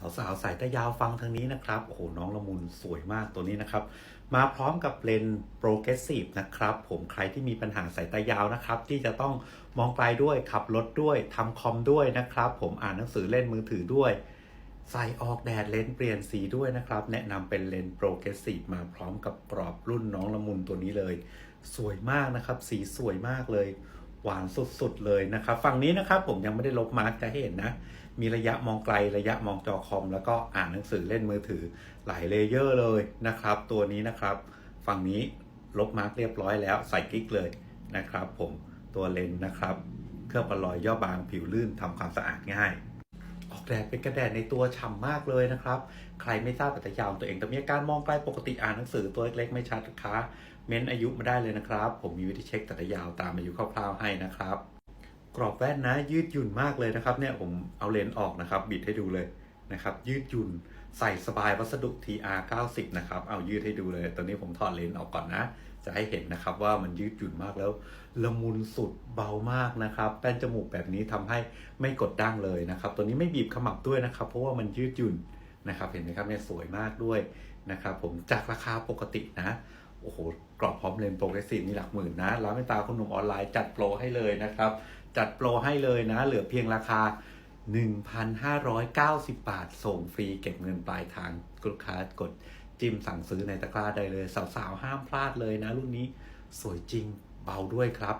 สาวๆสายตายาวฟังทางนี้นะครับ โอ้โห น้องละมุนสวยมากตัวนี้นะครับ มาพร้อมกับเลนส์โปรเกรสซีฟนะครับ ผมใครที่มีปัญหาสายตายาวนะครับ ที่จะต้องมองไกลด้วย ขับรถด้วยทำคอมด้วยนะครับ ผมอ่านหนังสือเล่นมือถือด้วยใส่ออกแดดเลนส์เปลี่ยนสีด้วยนะครับ แนะนำเป็นเลนส์โปรเกรสซีฟมาพร้อมกับกรอบรุ่นน้องละมุนตัวนี้เลย สวยมากนะครับ สีสวยมากเลย หวานสุดๆเลยนะครับฝั่งนี้นะครับผมยังไม่ได้ลบมาร์กจะเห็นนะ มีระยะมองไกลระยะมองจอคอม แล้วก็อ่านหนังสือเล่นมือถือหลายเลเยอร์เลยนะครับ ตัวนี้นะครับ ฝั่งนี้ลบมาร์กเรียบร้อยแล้วใส่กิ๊กเลยนะครับ ผมตัวเลนส์นะครับ เครื่องประลอยย่อบางผิวลื่นทำความสะอาดง่าย แดดเป็นกระแดดในตัวฉ่ำมากเลยนะครับ ใครไม่ทราบปัตยามตัวเองแต่มีอาการมองไกลปกติอ่านหนังสือตัวเล็กๆไม่ชัดนะคะเม้นอายุมาได้เลยนะครับ ผมมีวิธีเช็คตัดยาวตามอายุคร่าวๆให้นะครับ กรอบแว่นนะยืดหยุ่นมากเลยนะครับเนี่ยผมเอาเลนส์ออกนะครับ บิดให้ดูเลยนะครับ ยืดหยุ่น ใส่สบายวัสดุ TR 90นะครับ เอายืดให้ดูเลย ตอนนี้ผมถอดเลนส์ออกก่อนนะ จะให้เห็นนะครับว่ามันยืดหยุ่นมากแล้ว ละมุนสุดเบามากนะครับ แป้นจมูกแบบนี้ทำให้ไม่กดดั้งเลยนะครับ ตัวนี้ไม่บีบขมับด้วยนะครับ เพราะว่ามันยืดหยุ่นนะครับเห็นไหมครับเนี่ยสวยมากด้วยนะครับผมจากราคาปกตินะโอ้โหกรอบพร้อมเลนส์โปรเกรสซีฟนี่หลักหมื่นนะร้านไม่ตาคุณหนุ่มออนไลน์จัดโปรให้เลยนะครับ จัดโปรให้เลยนะ เหลือเพียงราคา 1,590 บาท ส่งฟรีเก็บเงินปลายทางลูกค้ากดจิ้มสั่งซื้อในตะกร้าได้เลย สาวๆ ห้ามพลาดเลยนะรุ่นนี้สวยจริงเบาด้วยครับ